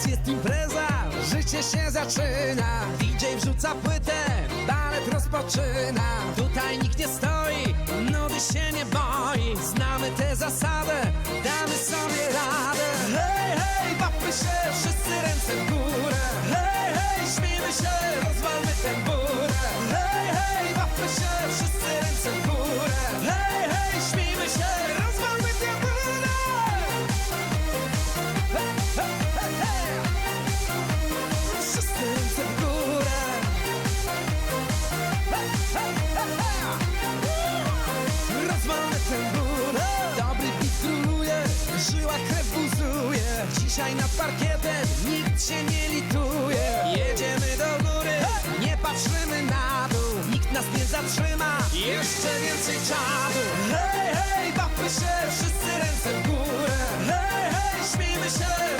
Teraz jest impreza, życie się zaczyna. DJ wrzuca płytę, balet rozpoczyna. Tutaj Dzisiaj nad parkietem nikt się nie lituje. Jedziemy do góry, nie patrzymy na dół. Nikt nas nie zatrzyma, jeszcze więcej czadu. Hej, hej, bawmy się, wszyscy ręce w górę. Hej, hej, śmiejmy się,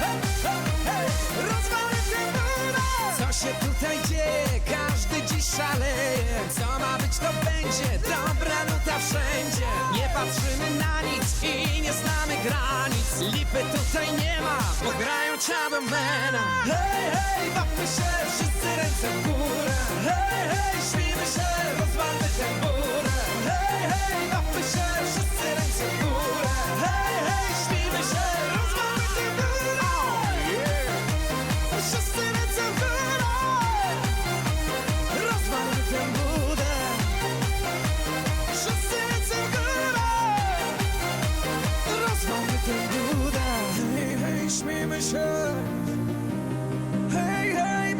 Hej, hej. Rozwalmy tę górę Co się tutaj dzieje? Każdy dziś szaleje. Co ma być to będzie Dobra nuta wszędzie. Nie patrzymy na nic i nie znamy granic. Lipy tutaj nie ma Bo grają Chabomena Hej, hej, bawmy się Wszyscy ręce w górę śmiejmy się Hej, hej,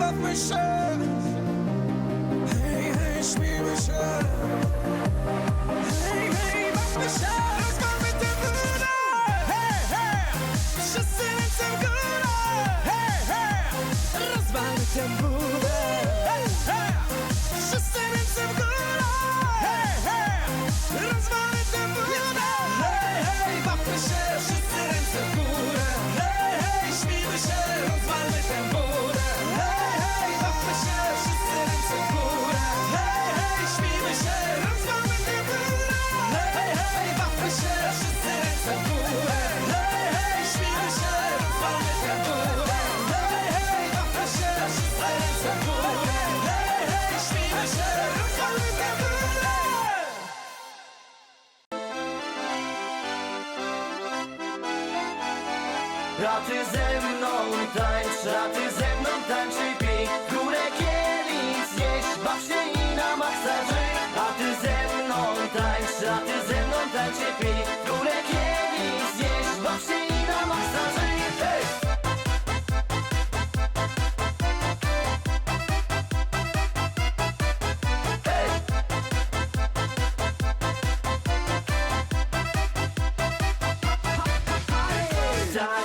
A ze mną tańcz, a ty ze mną tańcz i pij. Górę kielich zjeść, baw się i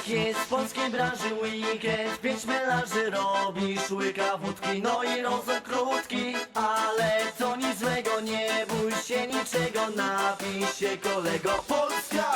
Jest w polskiej branży weekend Pięć melarzy robisz, łyka wódki No i rozum krótki. Ale to nic złego, nie bój się niczego. Napij się kolego. Polska